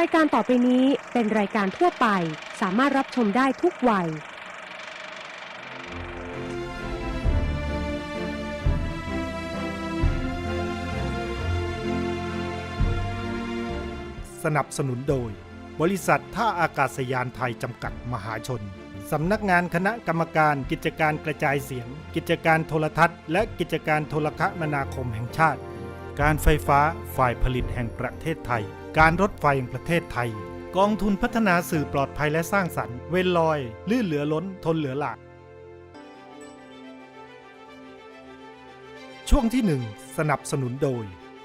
รายการต่อไปนี้เป็นรายการทั่วไป สามารถรับชมได้ทุกวัย สนับสนุนโดย บริษัทท่าอากาศยานไทยจำกัดมหาชน สำนักงานคณะกรรมการกิจการกระจายเสียง กิจการโทรทัศน์ และกิจการโทรคมนาคมแห่งชาติ การไฟฟ้าฝ่ายผลิตแห่งประเทศไทย การรถไฟแห่งประเทศไทย กองทุนพัฒนาสื่อปลอดภัยและสร้างสรรค์ เวนลอย ลื่นเหลือล้นทนเหลือหลากช่วงที่ 1 สนับสนุนโดย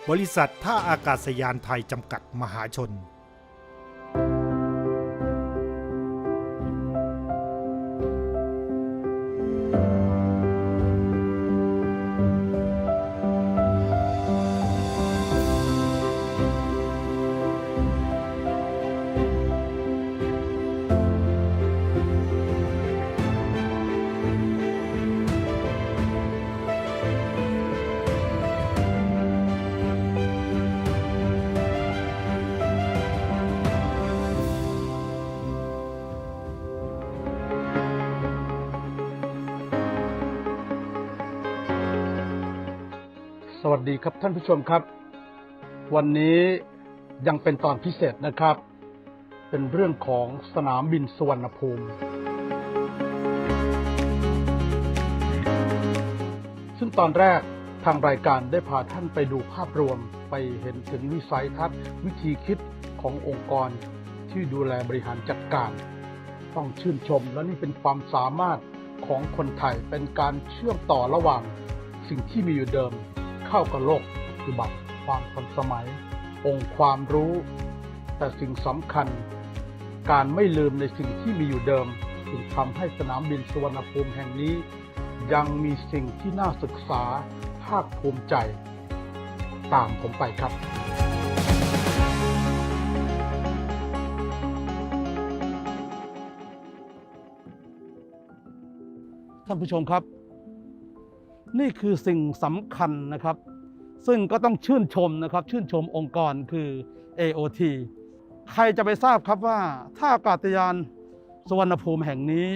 บริษัทท่าอากาศยานไทยจำกัดมหาชน ครับท่านผู้ชมครับ วันนี้ยังเป็นตอนพิเศษนะครับ เป็นเรื่องของสนามบินสุวรรณภูมิ ซึ่งตอนแรกทางรายการได้พาท่านไปดูภาพรวมไปเห็นถึงวิสัยทัศน์วิธีคิดขององค์กรที่ดูแลบริหารจัดการ ต้องชื่นชมและนี่เป็นความสามารถของคนไทยเป็นการเชื่อมต่อระหว่างสิ่งที่มีอยู่เดิม เข้ากับโลกปัจจุบันความทันสมัย องค์ความรู้ แต่สิ่งสำคัญ การไม่ลืมในสิ่งที่มีอยู่เดิมจึงทำให้สนามบินสุวรรณภูมิแห่งนี้ ยังมีสิ่งที่น่าศึกษาภาคภูมิใจ ตามผมไปครับท่านผู้ชมครับ นี่คือสิ่งสำคัญนะครับ ซึ่งก็ต้องชื่นชมนะครับ ชื่นชมองค์กรคือ AOT ใครจะไปทราบครับว่าท่าอากาศยานสุวรรณภูมิแห่งนี้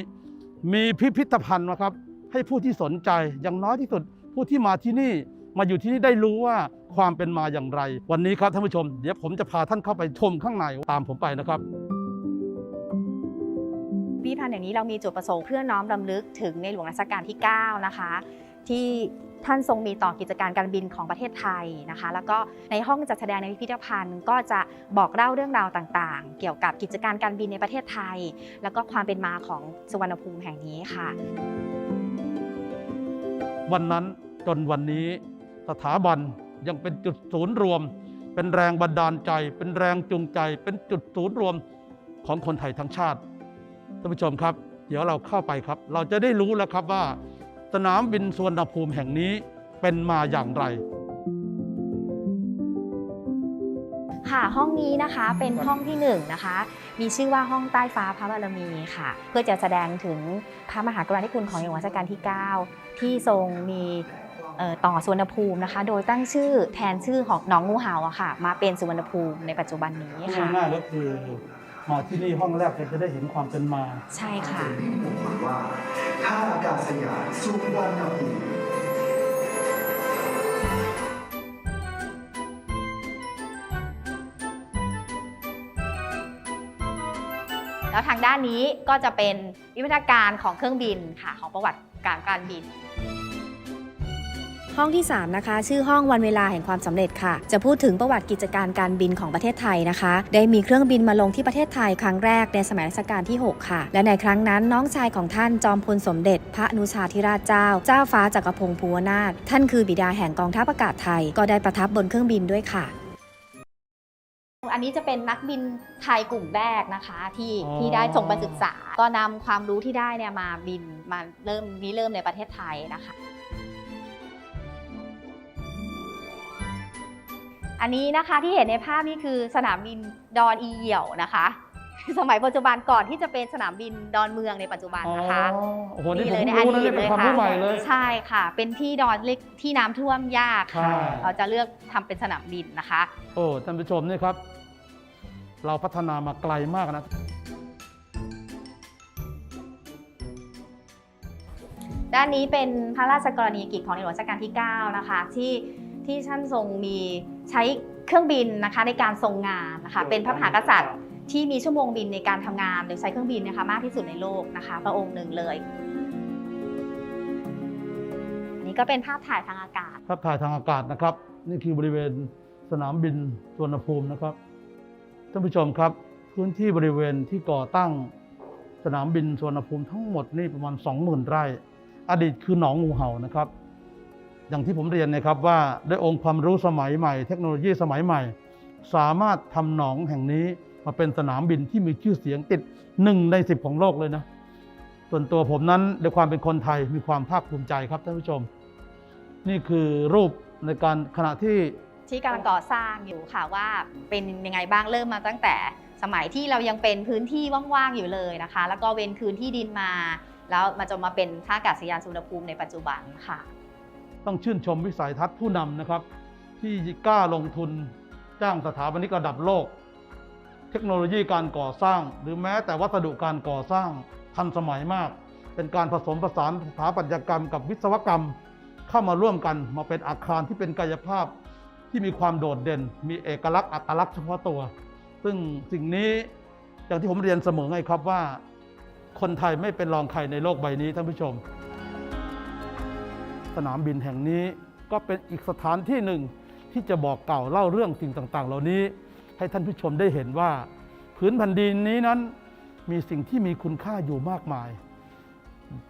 มีพิพิธภัณฑ์นะครับ ให้ผู้ที่สนใจอย่างน้อยที่สุด ผู้ที่มาที่นี่มาอยู่ที่นี่ได้รู้ว่าความเป็นมาอย่างไร วันนี้ครับท่านผู้ชม เดี๋ยวผมจะพาท่านเข้าไปชมข้างในตามผมไปนะครับพิพิธภัณฑ์อย่งนี้เรามีจุดประสงค์เพื่อน้อมรำลึกถึงในหลวงรัชกาลที่ 9 นะคะ ที่ท่านทรงมีต่อกิจการการบินของประเทศไทยนะคะ แล้วก็ในห้องจัดแสดงในพิพิธภัณฑ์ ก็จะบอกเล่าเรื่องราวต่างๆ เกี่ยวกับกิจการการบินในประเทศไทย แล้วก็ความเป็นมาของสุวรรณภูมิแห่งนี้ค่ะ วันนั้นจนวันนี้สถาบันยังเป็นจุดศูนย์รวม เป็นแรงบันดาลใจ เป็นแรงจูงใจ เป็นจุดศูนย์รวมของคนไทยทั้งชาติท่านผู้ชมครับ เดี๋ยวเราเข้าไปครับ เราจะได้รู้แล้วครับว่า สนามบินสุวรรณภูมิแห่งนี้เป็นมาอย่างไรค่ะห้องนี้นะคะเป็นห้องที่หนึ่งนะคะ มีชื่อว่าห้องใต้ฟ้าพระบารมีค่ะ เพื่อจะแสดงถึงพระมหากรุณาธิคุณของในหลวงรัชกาลที่ 9 ที่ทรงมีเอ่อต่อสุวรรณภูมินะคะ โดยตั้งชื่อแทนชื่อของหน้องงูเห่าอะค่ะ มาเป็นสุวรรณภูมิในปัจจุบันนี้ค่ะง่ายๆก็คือ มาที่นี่ห้องแรกเราจะได้เห็นความเป็นมาใช่ค่ะว่าท่าอากาศยานสุวรรณภูมิแล้วทางด้านนี้ก็จะเป็นวิวัฒนาการของเครื่องบินค่ะของประวัติการการบิน ห้องที่ 3 นะคะ ชื่อห้องวันเวลาแห่งความสำเร็จค่ะ จะพูดถึงประวัติกิจการการบินของประเทศไทยนะคะ ได้มีเครื่องบินมาลงที่ประเทศไทยครั้งแรกในสมัยรัชกาลที่ 6 ค่ะ และในครั้งนั้นน้องชายของท่านจอมพลสมเด็จ พระนุชาธิราชเจ้า เจ้าฟ้าจักรพงศ์ภูวนาถท่านคือบิดาแห่งกองทัพอากาศไทย ก็ได้ประทับบนเครื่องบินด้วยค่ะอันนี้จะเป็นนักบินไทยกลุ่มแรกนะคะที่ที่ได้ส่งไปศึกษา ก็นำความรู้ที่ได้เนี่ยมาบินมาเริ่มนี้เริ่มในประเทศไทยนะคะ อันนี้นะคะที่เห็นในภาพนี่คือสนามบินดอนอีเหี่ยวนะคะ สมัยปัจจุบันก่อนที่จะเป็นสนามบินดอนเมืองในปัจจุบันนะคะอ๋อโอ้โหนี่ผมเลยในรู้อนะดีนี่ตเป็นเลยความค่ะรู้ใหม่เลยใช่ค่ะ เป็นที่ดอนเล็กที่น้ำท่วมยากค่ะใช่เราจะเลือกทำเป็นสนามบินนะคะ โอ้ท่านผู้ชมนี่ครับ เราพัฒนามาไกลมากนะ ด้านนี้เป็นพระราชกรณียกิจของในหลวงรัชกาลที่ 9 นะคะ ที่ ที่ท่านทรงมีใช้เครื่องบินนะคะในการทรงงานนะคะเป็นพระมหากษัตริย์ที่มีชั่วโมงบินในการทำงานโดยใช้เครื่องบินนะคะมากที่สุดในโลกนะคะ พระองค์หนึ่งเลยอันนี้ก็เป็นภาพถ่ายทางอากาศ ภาพถ่ายทางอากาศนะครับ นี่คือบริเวณสนามบินสุวรรณภูมินะครับท่านผู้ชมครับ พื้นที่บริเวณที่ก่อตั้งสนามบินสุวรรณภูมิทั้งหมดนี่ประมาณ 20,000 ไร่ อดีตคือหนองงูเห่านะครับ อย่างที่ผมเรียนนะครับว่าด้วยองค์ความรู้สมัยใหม่ เทคโนโลยีสมัยใหม่ สามารถทำหนองแห่งนี้มาเป็นสนามบินที่มีชื่อเสียงติดหนึ่งในสิบของโลกเลยนะ ส่วนตัวผมนั้นด้วยความเป็นคนไทยมีความภาคภูมิใจครับท่านผู้ชม นี่คือรูปในการขณะที่ที่กำลังก่อสร้างอยู่ค่ะว่าเป็นยังไงบ้างเริ่มมาตั้งแต่สมัยที่เรายังเป็นพื้นที่ว่างๆอยู่เลยนะคะ แล้วก็เว้นคืนที่ดินมา แล้วมาจนมาเป็นท่าอากาศยานสุวรรณภูมิในปัจจุบันค่ะ ต้องชื่นชมวิสัยทัศน์ผู้นำนะครับ ที่กล้าลงทุนจ้างสถาปนิกระดับโลก เทคโนโลยีการก่อสร้าง หรือแม้แต่วัสดุการก่อสร้างทันสมัยมาก เป็นการผสมผสานสถาปัตยกรรมกับวิศวกรรม เข้ามาร่วมกันมาเป็นอาคารที่เป็นกายภาพที่มีความโดดเด่น มีเอกลักษณ์อัตลักษณ์เฉพาะตัว ซึ่งสิ่งนี้อย่างที่ผมเรียนเสมอไงครับว่า คนไทยไม่เป็นรองใครในโลกใบนี้ท่านผู้ชม สนามบินแห่งนี้ ก็เป็นอีกสถานที่หนึ่งที่จะบอกเก่าเล่าเรื่องสิ่งต่าง ๆ เหล่านี้ ให้ท่านผู้ชมได้เห็นว่าพื้นแผ่นดินนี้นั้นมีสิ่งที่มีคุณค่าอยู่มากมาย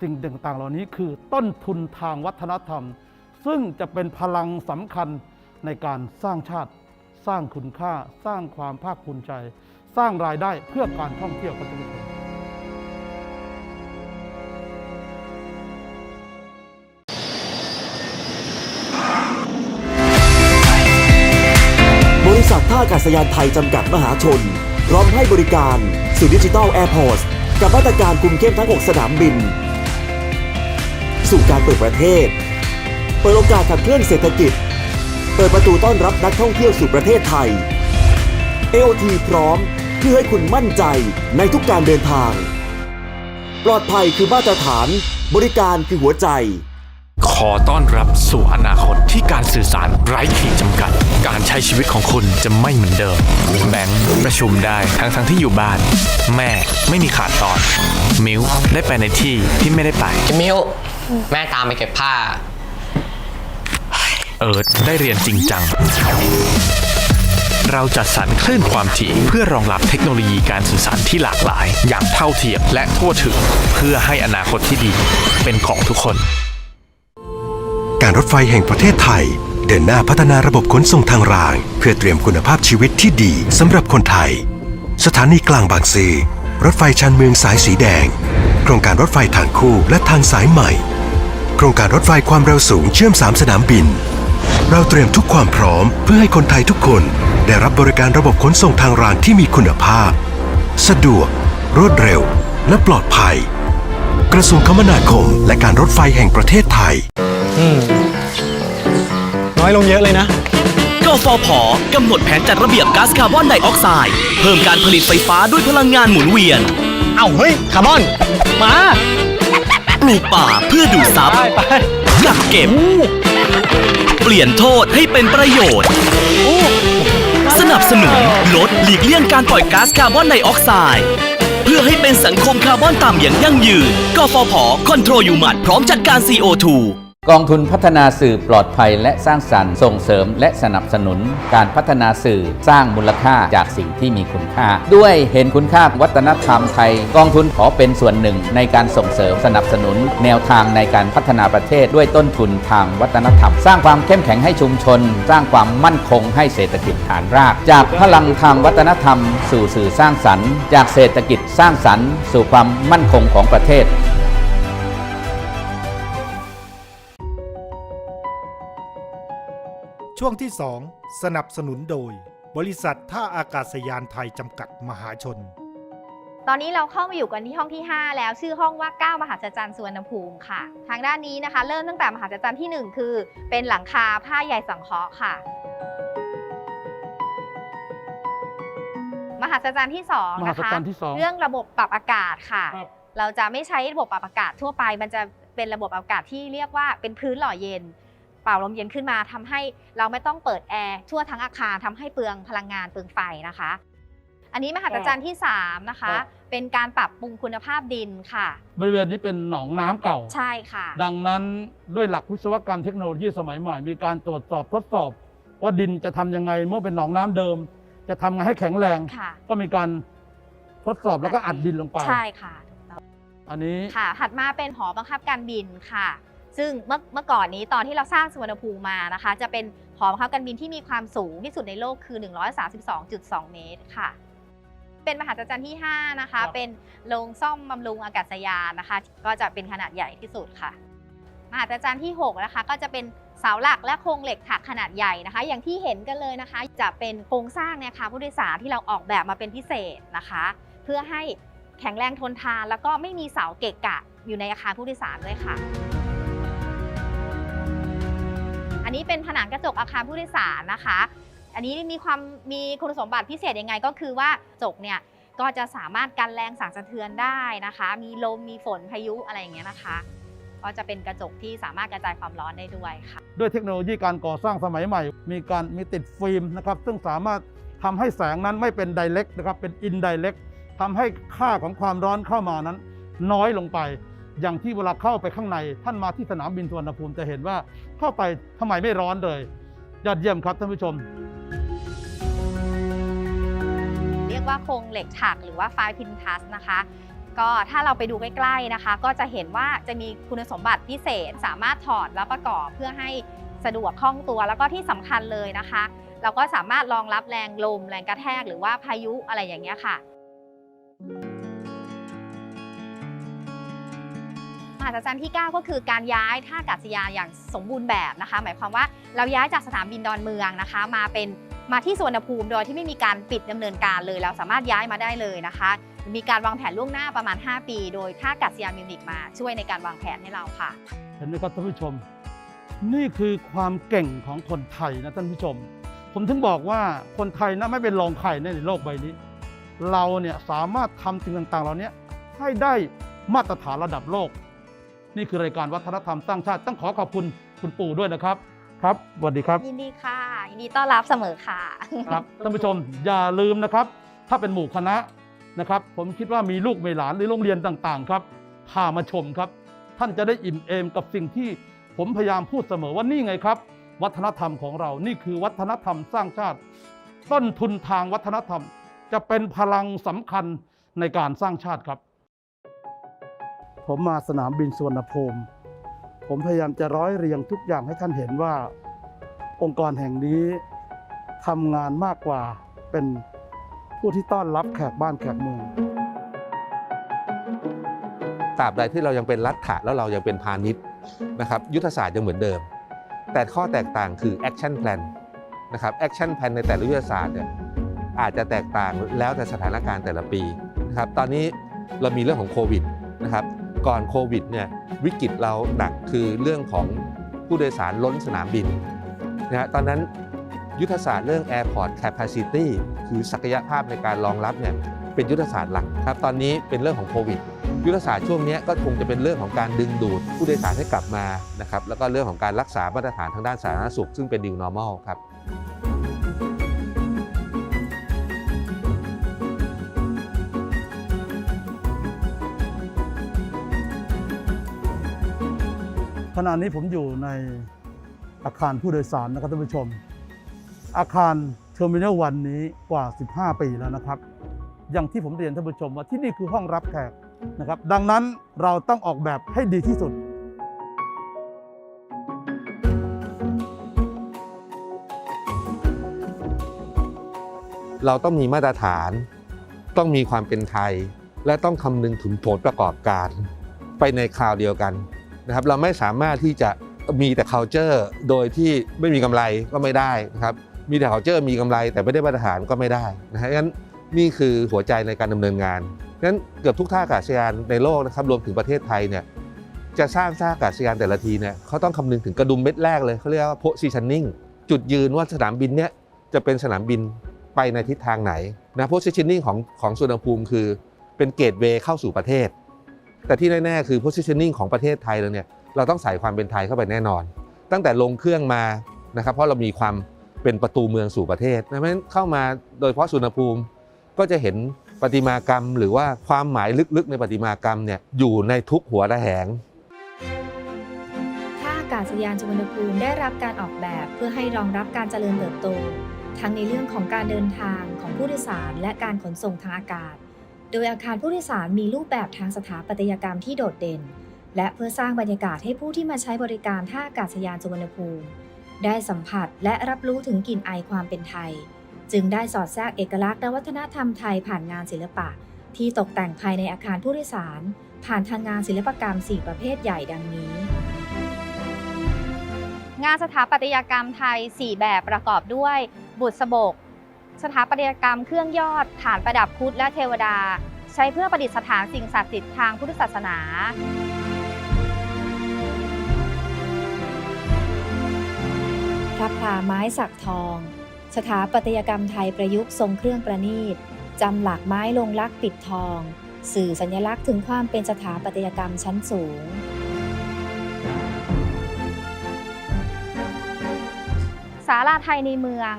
สิ่งต่าง ๆ เหล่านี้คือต้นทุนทางวัฒนธรรม ซึ่งจะเป็นพลังสำคัญในการสร้างชาติ สร้างคุณค่า สร้างความภาคภูมิใจ สร้างรายได้เพื่อการท่องเที่ยวครับท่านาอากาศยานไทยจำกัดมหาชน พร้อมให้บริการสู่ดิจิทัลแอร์พอร์ตกับมาตรการคุมเข้มทั้ง 6 สนามบิน สู่การเปิดประเทศ เปิดโอกาสขับเคลื่อนเศรษฐกิจ เปิดประตูต้อนรับนักท่องเที่ยวสู่ประเทศไทย AOT พร้อมเพื่อให้คุณมั่นใจในทุกการเดินทาง ปลอดภัยคือมาตรฐาน บริการคือหัวใจ ขอต้อนรับสู่อนาคตที่การสื่อสารไร้ขีดจำกัด การใช้ชีวิตของคุณจะไม่เหมือนเดิมแบงค์ประชุมได้ทั้งทั้งๆที่อยู่บ้าน แม่ไม่มีขาดตอน มิวได้ไปในที่ที่ไม่ได้ไปมิวแม่ตามไปเก็บผ้า เอิร์ธได้เรียนจริงจัง เราจัดสรรคลื่นความถี่เพื่อรองรับเทคโนโลยีการสื่อสารที่หลากหลาย อย่างเท่าเทียมและทั่วถึง เพื่อให้อนาคตที่ดี เป็นของทุกคน การรถไฟแห่งประเทศไทย เดินหน้าพัฒนาระบบขนส่งทางราง เพื่อเตรียมคุณภาพชีวิตที่ดีสำหรับคนไทย สถานีกลางบางซื่อรถไฟชานเมืองสายสีแดง โครงการรถไฟทางคู่และทางสายใหม่ โครงการรถไฟความเร็วสูงเชื่อม 3 สนามบิน เราเตรียมทุกความพร้อมเพื่อให้คนไทยทุกคน ได้รับบริการระบบขนส่งทางรางที่มีคุณภาพ สะดวก รวดเร็ว และปลอดภัย กระทรวงคมนาคม และการรถไฟแห่งประเทศไทย น้อยลงเยอะเลยนะ กฟผกำหนดแผนจัดระเบียบก๊าซคาร์บอนไดออกไซด์เพิ่มการผลิตไฟฟ้าด้วยพลังงานหมุนเวียน เอ้าเฮ้ยคาร์บอน มาปลูกป่าเพื่อดูดซับไปไปกักเก็บ เปลี่ยนโทษให้เป็นประโยชน์ สนับสนุนลดหลีกเลี่ยงการปล่อยก๊าซคาร์บอนไดออกไซด์เพื่อให้เป็นสังคมคาร์บอนต่ำอย่างยั่งยืน กฟผ คอนโทรลยูมัดพร้อมจัดการ CO2 กองทุนพัฒนาสื่อปลอดภัยและสร้างสรรค์ส่งเสริมและสนับสนุนการพัฒนาสื่อสร้างมูลค่าจากสิ่งที่มีคุณค่า ด้วยเห็นคุณค่าวัฒนธรรมไทย กองทุนขอเป็นส่วนหนึ่งในการส่งเสริมสนับสนุน แนวทางในการพัฒนาประเทศด้วยต้นทุนทางวัฒนธรรม สร้างความเข้มแข็งให้ชุมชน สร้างความมั่นคงให้เศรษฐกิจฐานราก จากพลังทางวัฒนธรรม สู่สื่อสร้างสรรค์ จากเศรษฐกิจสร้างสรรค์ สู่ความมั่นคงของประเทศ ช่วงที่ 2 สนับสนุนโดย บริษัทท่าอากาศยานไทยจำกัดมหาชน ตอนนี้เราเข้ามาอยู่กันที่ห้องที่ 5 แล้วชื่อห้องว่า 9 มหาจรรย์สุวรรณภูมิค่ะ ทางด้านนี้นะคะ เริ่มตั้งแต่มหาจรรย์ที่ 1 คือ เป็นหลังคาผ้าใยสังเคราะห์ค่ะ มหัศจรรย์ที่สองมหันะศคะจรรย์ที่สอง เรื่องระบบปรับอากาศค่ะ ครับ เราจะไม่ใช้ระบบปรับอากาศทั่วไป มันจะเป็นระบบอากาศที่เรียกว่าเป็นพื้นหล่อเย็นเป่าลมเย็นขึ้นมาทำให้เราไม่ต้องเปิดแอร์ทั่วทั้งอาคารทำให้เปลืองพลังงานเปลืองไฟนะคะ อันนี้มหัศจรรย์ที่สามนะคะครับเป็นการปรับปรุงคุณภาพดินค่ะ บริเวณนี้เป็นหนองน้ำเก่า ใช่ค่ะ ดังนั้นด้วยหลักวิศวกรรมเทคโนโลยีสมัยใหม่ มีการตรวจสอบทดสอบ ว่าดินจะทำยังไงเมื่อเป็นหนองน้ำเดิม จะทำไงให้แข็งแรงค่ะก็มีการทดสอบแล้วก็อัดดินลงไป ใช่ค่ะ อันนี้ค่ะ ถัดมาเป็นหอบังคับการบินค่ะ ซึ่งเมื่อเมื่อก่อนนี้ตอนที่เราสร้างสุวรรณภูมิมานะคะ จะเป็นหอบังคับการบินที่มีความสูงที่สุดในโลกคือ 132.2 เมตรค่ะ เป็นมหาจรรย์ที่ 5 นะคะครับเป็นโรงซ่อมบำรุงอากาศยานนะคะ ก็จะเป็นขนาดใหญ่ที่สุดค่ะ มหาจรรย์ที่ 6 นะคะ ก็จะเป็นเสาหลักและโครงเหล็กถักขนาดใหญ่นะคะ อย่างที่เห็นกันเลยนะคะ จะเป็นโครงสร้างเนี่ยค่ะผู้โดยสารที่เราออกแบบมาเป็นพิเศษนะคะ เพื่อให้แข็งแรงทนทานแล้วก็ไม่มีเสาเกะกะอยู่ในอาคารผู้โดยสารด้วยค่ะ อันนี้เป็นผนังกระจกอาคารผู้โดยสารนะคะ อันนี้มีความมีคุณสมบัติพิเศษยังไงก็คือว่ากระจกเนี่ยก็จะสามารถกันแรงสั่นสะเทือนได้นะคะ มีลมมีฝนพายุอะไรอย่างเงี้ยนะคะ ก็จะเป็นกระจกที่สามารถกระจายความร้อนได้ด้วยค่ะ ด้วยเทคโนโลยีการก่อสร้างสมัยใหม่ มีการมีติดฟิล์มนะครับ ซึ่งสามารถทำให้แสงนั้นไม่เป็นไดเ c กนะครับ เป็นอินไดเ c กทำให้ค่าของความร้อนเข้ามานั้น น้อยลงไป อย่างที่เวลาเข้าไปข้างใน ท่านมาที่สนามบินสุวรรณภูมิจะเห็นว่าเข้าไปทำไมไม่ร้อนเลย ยอดเยี่ยมครับท่านผู้ชม เรียกว่าโครงเหล็กถักหรือว่าไฟพินทัสนะคะก็ถ้าเราไปดูใกล้ๆนะคะ ก็จะเห็นว่าจะมีคุณสมบัติพิเศษสามารถถอดแล้วประกอบเพื่อให้สะดวกคล่องตัวแล้วก็ที่สำคัญเลยนะคะ เราก็สามารถรองรับแรงลมแรงกระแทกหรือว่าพายุอะไรอย่างเงี้ยค่ะ มหัศจรรย์ที่ 9 ก็คือการย้ายท่าอากาศยานอย่างสมบูรณ์แบบนะคะ หมายความว่าเราย้ายจากสนามบินดอนเมืองนะคะ มาเป็นมาที่สวนภูมิโดยที่ไม่มีการปิดดำเนินการเลย เราสามารถย้ายมาได้เลยนะคะ มีการวางแผนล่วงหน้าประมาณ 5 ปี โดยท่าอากาศยานมิวนิกมาช่วยในการวางแผนให้เราค่ะเห็นไหมครับท่านผู้ชม นี่คือความเก่งของคนไทยนะท่านผู้ชม ผมถึงบอกว่าคนไทยนะไม่เป็นรองใครในโลกใบนี้ เราเนี่ยสามารถทำสิ่งต่างๆเหล่านี้ให้ได้มาตรฐานระดับโลก นี่คือรายการวัฒนธรรมสร้างชาติต้องขอขอบคุณคุณปู่ด้วยนะครับ ครับสวัสดีครับ ยินดีค่ะ ยินดีต้อนรับเสมอค่ะครับท่านผู้ชมอย่าลืมนะครับ ถ้าเป็นหมู่คณะนะครับ ผมคิดว่ามีลูกมีหลานหรือโรงเรียนต่างๆ ครับพามาชมครับ ท่านจะได้อิ่มเอมกับสิ่งที่ผมพยายามพูดเสมอว่านี่ไงครับ วัฒนธรรมของเรา นี่คือวัฒนธรรมสร้างชาติ ต้นทุนทางวัฒนธรรม จะเป็นพลังสำคัญในการสร้างชาติครับ ผมมาสนามบินสุวรรณภูมิผมพยายามจะร้อยเรียงทุกอย่างให้ท่านเห็นว่า องค์กรแห่งนี้ทำงานมากกว่าเป็นผู้ที่ต้อนรับแขกบ้านแขกเมืองตราบใดที่เรายังเป็นรัฐะแล้วเรายังเป็นพาณิชย์นะครับยุทธศาสตร์ยังเหมือนเดิม แต่ข้อแตกต่างคือ action plan นนะครับ action plan ในแต่ละยุทธศาสตร์เนี่ยอาจจะแตกต่างแล้วแต่สถานการณ์แต่ละปีนะครับตอนนี้เรามีเรื่องของโควิดนะครับ ก่อนโควิดเนี่ยวิกฤตเราหนักคือเรื่องของผู้โดยสารล้นสนามบินนะตอนนั้นยุทธศาสตร์เรื่อง airport capacity คือศักยภาพในการรองรับเนี่ยเป็นยุทธศาสตร์หลักครับตอนนี้เป็นเรื่องของโควิดยุทธศาสตร์ช่วงนี้ก็คงจะเป็นเรื่องของการดึงดูดผู้โดยสารให้กลับมานะครับแล้วก็เรื่องของการรักษามาตรฐานทางด้านสาธารณสุข ซึ่งเป็น new normal ครับ ขณะนี้ผมอยู่ในอาคารผู้โดยสารนะครับท่านผู้ชม อาคารเทอร์มินอลวันนี้กว่า 15 ปีแล้วนะครับ อย่างที่ผมเรียนท่านผู้ชมว่าที่นี่คือห้องรับแขกนะครับ ดังนั้นเราต้องออกแบบให้ดีที่สุดเราต้องมีมาตรฐาน ต้องมีความเป็นไทย และต้องคำนึงถึงผลประกอบการ ไปในคราวเดียวกัน นะครับเราไม่สามารถที่จะมีแต่ culture โดยที่ไม่มีกำไรก็ไม่ได้นะครับมีแต่ culture มีกำไรแต่ไม่ได้มาตรฐานก็ไม่ได้นะฮะงั้นนี่คือหัวใจในการดำเนินงานงั้นเกือบทุกท่าอากาศยานในโลกนะครับรวมถึงประเทศไทยเนี่ยจะสร้างท่าอากาศยานแต่ละทีเนี่ยเขาต้องคำนึงถึงกระดุมเม็ดแรกเลยเขาเรียกว่า positioning จุดยืนว่าสนามบินเนี่ยจะเป็นสนามบินไปในทิศทางไหนนะ positioning ของของสุวรรณภูมิคือเป็นเกตเวย์เข้าสู่ประเทศ แต่ที่แน่ๆคือ positioning ของประเทศไทยเราเนี่ยเราต้องใส่ความเป็นไทยเข้าไปแน่นอน ตั้งแต่ลงเครื่องมานะครับเพราะเรามีความเป็นประตูเมืองสู่ประเทศเพราะฉะนั้นเข้ามาโดยเฉพาะสุวรรณภูมิก็จะเห็นประติมากรรม หรือว่าความหมายลึกๆในประติมากรรมเนี่ยอยู่ในทุกหัวระแหงท่าอากาศยานสุวรรณภูมิได้รับการออกแบบเพื่อให้รองรับการเจริญเติบโต ทั้งในเรื่องของการเดินทางของผู้โดยสารและการขนส่งทางอากาศ โดยอาคารผู้โดยสารมีรูปแบบทางสถาปัตยกรรมที่โดดเด่น และเพื่อสร้างบรรยากาศให้ผู้ที่มาใช้บริการท่าอากาศยานสุวรรณภูมิ ได้สัมผัสและรับรู้ถึงกลิ่นไอความเป็นไทย จึงได้สอดแทรกเอกลักษณ์และวัฒนธรรมไทยผ่านงานศิลปะ ที่ตกแต่งภายในอาคารผู้โดยสาร ผ่านทางงานศิลปกรรม 4 ประเภทใหญ่ดังนี้ งานสถาปัตยกรรมไทย 4 แบบประกอบด้วย บุษบก สถาปัตยกรรมเครื่องยอดฐานประดับพุทธและเทวดา ใช้เพื่อประดิษฐานสิ่งศักดิ์สิทธิ์ทางพุทธศาสนาพระพลาไม้สักทอง สถาปัตยกรรมไทยประยุกต์ทรงเครื่องประณีตจำหลักไม้ลงลักษณ์ปิดทอง สื่อสัญลักษณ์ถึงความเป็นสถาปัตยกรรมชั้นสูง ศาลาไทยในเมือง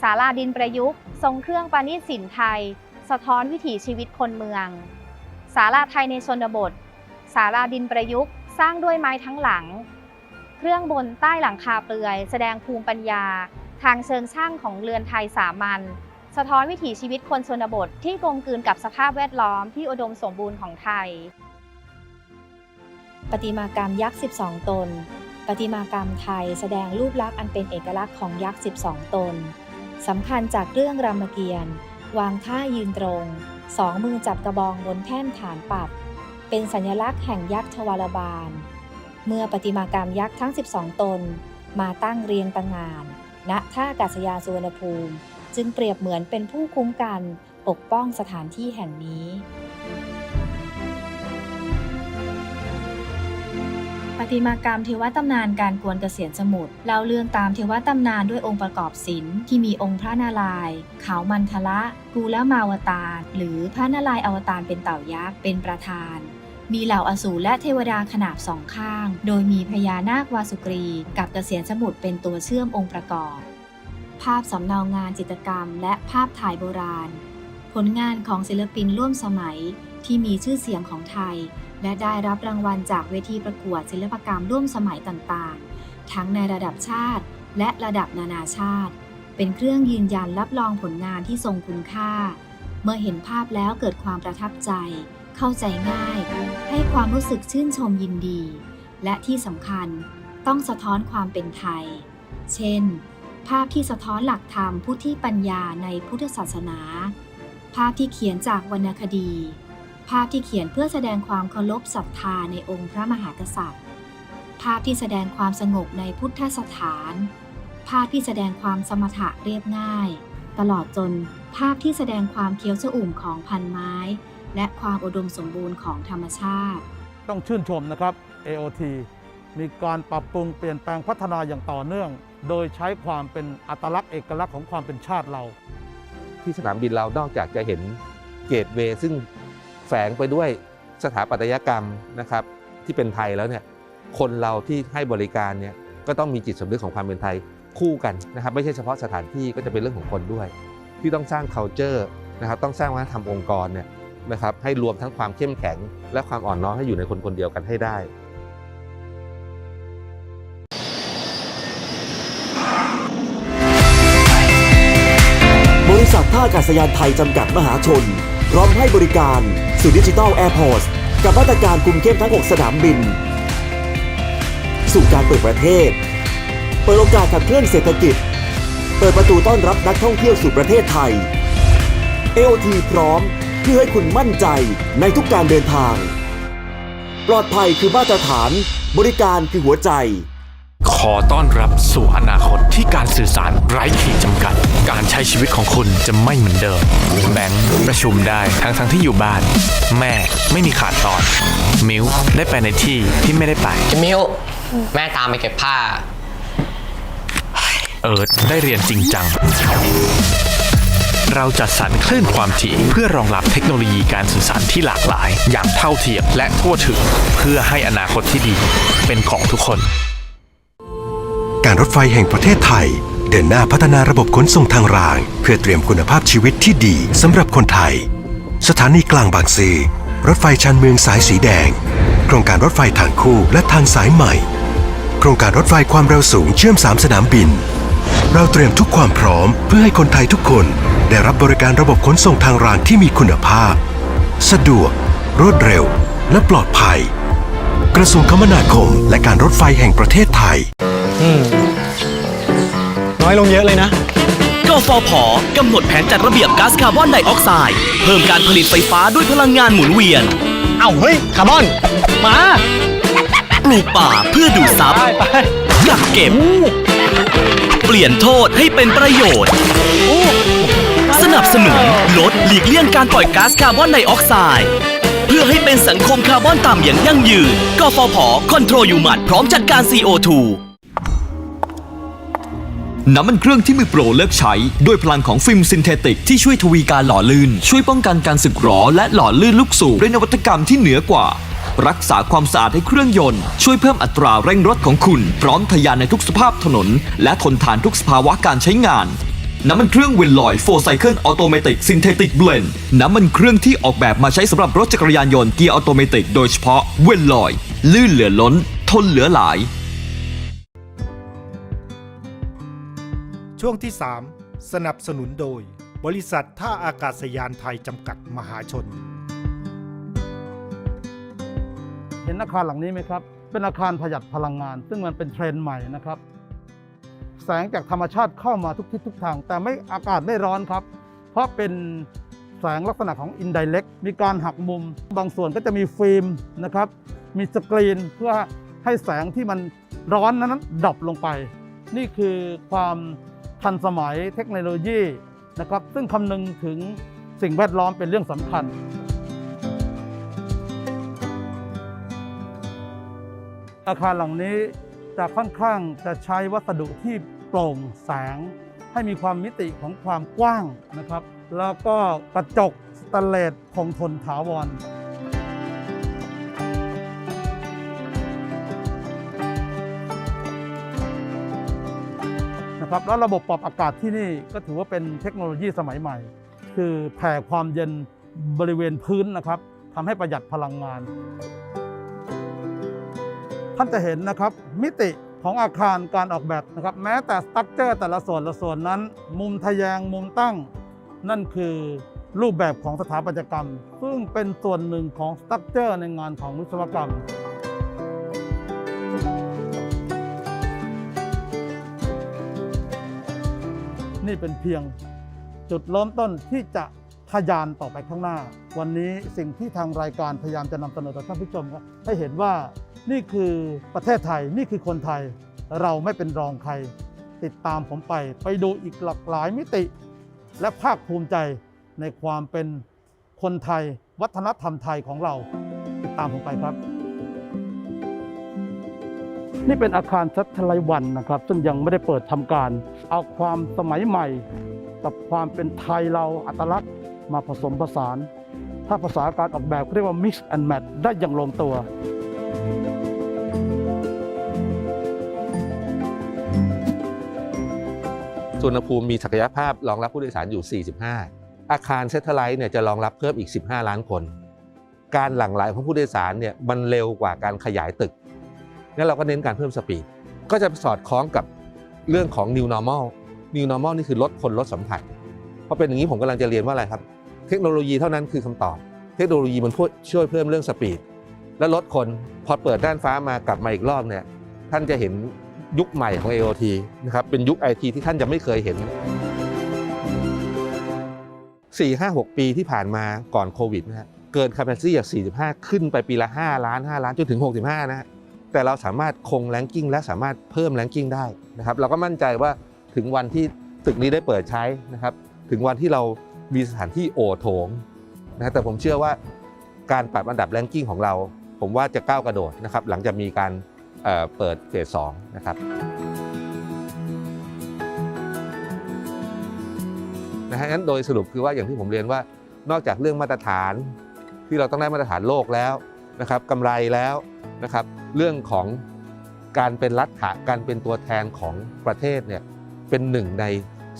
ศาลาดินประยุกต์ ทรงเครื่องประณีตสินไทย สะท้อนวิถีชีวิตคนเมือง ศาลาไทยในชนบท ศาลาดินประยุกต์ สร้างด้วยไม้ทั้งหลัง เครื่องบนใต้หลังคาเปลือย แสดงภูมิปัญญา ทางเชิงช่างของเรือนไทยสามัญ สะท้อนวิถีชีวิตคนชนบทที่กลมกลืนกับสภาพแวดล้อมที่อุดมสมบูรณ์ของไทยประติมากรรมยักษ์ 12 ตนประติมากรรมไทยแสดงรูปลักษณ์อันเป็นเอกลักษณ์ของยักษ์ 12 ตน สำคัญจากเรื่องรามเกียรติ์วางท่ายืนตรง สองมือจับกระบองบนแท่นฐานปัด เป็นสัญลักษณ์แห่งยักษ์ชวาลบาล เมื่อประติมากรรมยักษ์ทั้ง 12 ตน มาตั้งเรียงต่างงาน ณท่าอากาศยานสุวรรณภูมิ จึงเปรียบเหมือนเป็นผู้คุ้มกันปกป้องสถานที่แห่งนี้ ปฏิมากรรมเทวตำนานการกวนเกษียณสมุทรเล่าเรื่องตามเทวตำนานด้วยองค์ประกอบศิลป์ที่มีองค์พระนารายณ์เขามันทละกูลมาวตารหรือพระนารายณ์อวตารเป็นเต่ายักษ์เป็นประธาน มีเหล่าอสูรและเทวดาขนาบสองข้าง โดยมีพญานาควาสุกรี กับเกษียณสมุทรเป็นตัวเชื่อมองค์ประกอบ ภาพสำเนางานจิตรกรรม และภาพถ่ายโบราณ ผลงานของศิลปินร่วมสมัยที่มีชื่อเสียงของไทย และได้รับรางวัลจากเวทีประกวดศิลปกรรมร่วมสมัยต่างๆ ทั้งในระดับชาติ และระดับนานาชาติ เป็นเครื่องยืนยันรับรองผลงานที่ทรงคุณค่า เมื่อเห็นภาพแล้วเกิดความประทับใจ เข้าใจง่าย ให้ความรู้สึกชื่นชมยินดี และที่สำคัญต้องสะท้อนความเป็นไทย เช่น ภาพที่สะท้อนหลักธรรมพุทธิปัญญาในพุทธศาสนา ภาพที่เขียนจากวรรณคดี ภาพที่เขียนเพื่อแสดงความเคารพศรัทธาในองค์พระมหากษัตริย์ ภาพที่แสดงความสงบในพุทธสถาน ภาพที่แสดงความสมถะเรียบง่าย ตลอดจนภาพที่แสดงความเคี้ยวชอุ่มของพันไม้ และความอุดมสมบูรณ์ของธรรมชาติ ต้องชื่นชมนะครับ AOT มีการปรับปรุงเปลี่ยนแปลงพัฒนาอย่างต่อเนื่อง โดยใช้ความเป็นอัตลักษณ์เอกลักษณ์ของความเป็นชาติเรา ที่สนามบินเรานอกจากจะเห็นเกตเวย์ซึ่ง แฝงไปด้วยสถาปัตยกรรมนะครับที่เป็นไทยแล้วเนี่ยคนเราที่ให้บริการเนี่ยก็ต้องมีจิตสำนึกของความเป็นไทยคู่กันนะครับไม่ใช่เฉพาะสถานที่ก็จะเป็นเรื่องของคนด้วย ที่ต้องสร้าง culture นะครับต้องสร้างวัฒนธรรมองค์กรเนี่ยนะครับให้รวมทั้งความเข้มแข็ง และความอ่อนน้อมให้อยู่ในคนคนเดียวกันให้ได้บริษัทท่าอากาศยานไทยจำกัดมหาชน พร้อมให้บริการสู่ดิจิทัลแอร์พอร์ตกับมาตรการคุมเข้มทั้ง 6 สนามบิน สู่การเปิดประเทศ เปิดโอกาสขับเคลื่อนเศรษฐกิจ เปิดประตูต้อนรับนักท่องเที่ยวสู่ประเทศไทย AOT พร้อมเพื่อให้คุณมั่นใจในทุกการเดินทาง ปลอดภัยคือมาตรฐาน บริการคือหัวใจ ขอต้อนรับสู่อนาคตที่การสื่อสารไร้ขีดจำกัด การใช้ชีวิตของคุณจะไม่เหมือนเดิม แบงค์ประชุมได้ทั้งทั้งที่อยู่บ้าน แม่ไม่มีขาดตอน มิวได้ไปในที่ที่ไม่ได้ไปมิวแม่ตามไปเก็บผ้า เอิร์ธได้เรียนจริงจัง เราจัดสรรคลื่นความถี่เพื่อรองรับเทคโนโลยีการสื่อสารที่หลากหลาย อย่างเท่าเทียมและทั่วถึง เพื่อให้อนาคตที่ดี เป็นของทุกคน การรถไฟแห่งประเทศไทย เดินหน้าพัฒนาระบบขนส่งทางราง เพื่อเตรียมคุณภาพชีวิตที่ดีสำหรับคนไทย สถานีกลางบางซื่อรถไฟชานเมืองสายสีแดง โครงการรถไฟทางคู่และทางสายใหม่ โครงการรถไฟความเร็วสูงเชื่อม 3 สนามบิน เราเตรียมทุกความพร้อมเพื่อให้คนไทยทุกคนได้รับบริการระบบขนส่งทางรางที่มีคุณภาพ สะดวก รวดเร็ว และปลอดภัย กระทรวงคมนาคม และการรถไฟแห่งประเทศไทย น้อยลงเยอะเลยนะ กฟผกำหนดแผนจัดระเบียบก๊าซคาร์บอนไดออกไซด์เพิ่มการผลิตไฟฟ้าด้วยพลังงานหมุนเวียน เอ้าเฮ้ย คาร์บอน มาปลูกป่าเพื่อดูดซับกักเก็บ เปลี่ยนโทษให้เป็นประโยชน์ สนับสนุนลดหลีกเลี่ยงการปล่อยก๊าซคาร์บอนไดออกไซด์เพื่อให้เป็นสังคมคาร์บอนต่ำอย่างยั่งยืน กฟผ คอนโทรลยูมัดพร้อมจัดการ CO2 น้ำมันเครื่องที่มือโปรเลือกใช้ ด้วยพลังของฟิล์มซินเทติกที่ช่วยทวีการหล่อลื่น ช่วยป้องกันการสึกหรอและหล่อลื่นลูกสูบด้วยนวัตกรรมที่เหนือกว่า รักษาความสะอาดให้เครื่องยนต์ ช่วยเพิ่มอัตราเร่งรถของคุณ พร้อมทะยานในทุกสภาพถนน และทนทานทุกสภาวะการใช้งานน้ำมันเครื่องเวนลอยโฟไซเคิลออโตเมติกซินเทติกเบลนน้ำมันเครื่องที่ออกแบบมาใช้สำหรับรถจักรยานยนต์เกียร์ออโตเมติกโดยเฉพาะเวนลอย ลื่นเหลือล้น ทนเหลือหลาย ช่วงที่ 3 สนับสนุนโดย บริษัทท่าอากาศยานไทยจำกัดมหาชน เห็นอาคารหลังนี้ไหมครับ เป็นอาคารประหยัดพลังงาน ซึ่งมันเป็นเทรนด์ใหม่นะครับ แสงจากธรรมชาติเข้ามาทุกทิศทุกทาง แต่ไม่อากาศไม่ร้อนครับ เพราะเป็นแสงลักษณะของ indirect มีการหักมุม บางส่วนก็จะมีฟิล์มนะครับ มีสกรีนเพื่อให้แสงที่มันร้อนนั้นดรอปลงไป นี่คือความ ทันสมัยเทคโนโลยีนะครับซึ่งคำนึงถึงสิ่งแวดล้อมเป็นเรื่องสำคัญ อาคารหลังนี้จะค่อนข้างจะใช้วัสดุที่โปร่งแสง ให้มีความมิติของความกว้างนะครับ แล้วก็กระจกสแตนเลสคงทนถาวร ครับแล้วระบบปรับอากาศที่นี่ก็ถือว่าเป็นเทคโนโลยีสมัยใหม่ คือแผ่ความเย็นบริเวณพื้นนะครับทำให้ประหยัดพลังงาน ท่านจะเห็นนะครับมิติของอาคารการออกแบบนะครับแม้แต่สตั๊กเจอร์แต่ละส่วนละส่วนนั้น มุมทะแยงมุมตั้ง นั่นคือรูปแบบของสถาปัตยกรรม ซึ่งเป็นส่วนหนึ่งของสตั๊กเจอร์ในงานของวิศวกรรม นี่เป็นเพียงจุดเริ่มต้นที่จะทะยานต่อไปข้างหน้า วันนี้สิ่งที่ทางรายการพยายามจะนำเสนอต่อท่านผู้ชมครับให้เห็นว่านี่คือประเทศไทยนี่คือคนไทย เราไม่เป็นรองใคร ติดตามผมไป ไปดูอีกหลากหลายมิติ และภาคภูมิใจในความเป็นคนไทย วัฒนธรรมไทยของเรา ติดตามผมไปครับ นี่เป็นอาคารชัดทลวันนะครับ ซึ่งยังไม่ได้เปิดทำการ เอาความสมัยใหม่ กับความเป็นไทยเราอัตลักษณ์มาผสมผสาน ถ้าภาษาการออกแบบเรียกว่า mix and match ได้อย่างลงตัวสุวรรณภูมิมีศักยภาพรองรับผู้โดยสารอยู่ 45 อาคารเซทเทไลท์เนี่ยจะรองรับเพิ่มอีก 15 ล้านคน การหลั่งไหลของผู้โดยสารเนี่ยมันเร็วกว่าการขยายตึก งั้นเราก็เน้นการเพิ่มสปีด ก็จะสอดคล้องกับเรื่องของ new normal new normal นี่คือลดคนลดสัมผัสเพราะเป็นอย่างนี้ผมกำลังจะเรียนว่าอะไรครับ เทคโนโลยีเท่านั้นคือคำตอบ เทคโนโลยีมันช่วยเพิ่มเรื่องสปีด และลดคนพอเปิดด้านฟ้ามากลับมาอีกรอบเนี่ยท่านจะเห็นยุคใหม่ของ AOT นะครับเป็นยุค IT ที่ท่านจะไม่เคยเห็น 4 5 6 ปีที่ผ่านมาก่อนโควิดนะฮะเกิน capacity จาก 45 ขึ้นไปปีละ 5 ล้าน 5 ล้านจนถึง 65 นะฮะ แต่เราสามารถคงแรงกิ้งและสามารถเพิ่มแรงกิ้งได้นะครับเราก็มั่นใจว่าถึงวันที่ตึกนี้ได้เปิดใช้นะครับ ถึงวันที่เรามีสถานที่โอโถงนะแต่ผมเชื่อว่าการปรับอันดับแรงกิ้งของเรา ผมว่าจะก้าวกระโดดนะครับ หลังจากมีการเเปิดเฟสสองนะครับนะฮะงั้นโดยสรุปคือว่าอย่างที่ผมเรียนว่า นอกจากเรื่องมาตรฐานที่เราต้องได้มาตรฐานโลกแล้วนะครับกำไรแล้ว นะครับ เรื่องของการเป็นรัฐะการเป็นตัวแทนของประเทศเนี่ยเป็นหนึ่งใน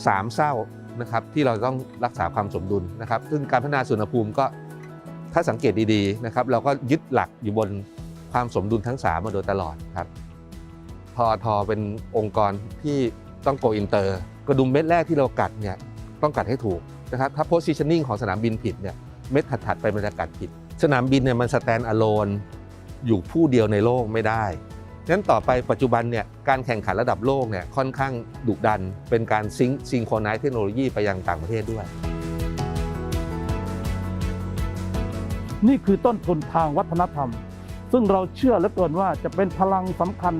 สามเศร้านะครับที่เราต้องรักษาความสมดุลนะครับ ซึ่งการพัฒนาสุวรรณภูมิก็ถ้าสังเกตดีๆนะครับ เราก็ยึดหลักอยู่บนความสมดุลทั้งสามมาโดยตลอดครับทอทอเป็นองค์กรที่ต้องโกอินเตอร์ กระดุมเม็ดแรกที่เรากัดเนี่ยต้องกัดให้ถูกนะครับถ้า positioning ของสนามบินผิดเนี่ยเม็ดถัดๆไปมันจะกัดผิด สนามบินเนี่ยมัน stand alone อยู่ผู้เดียวในโลกไม่ได้งั้นต่อไปปัจจุบันเนี่ยการแข่งขันระดับโลกเนี่ยค่อนข้างดุดัน เป็นการซิงซิงโครไนซ์เทคโนโลยีไปยังต่างประเทศด้วย นี่คือต้นทุนทางวัฒนธรรม ซึ่งเราเชื่อเหลือเกินว่าจะเป็นพลังสำคัญ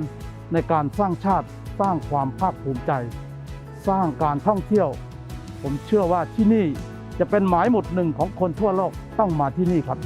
ในการสร้างชาติสร้างความภาคภูมิใจ สร้างการท่องเที่ยว ผมเชื่อว่าที่นี่จะเป็นหมายหมุดหนึ่งของคนทั่วโลกต้องมาที่นี่ครับ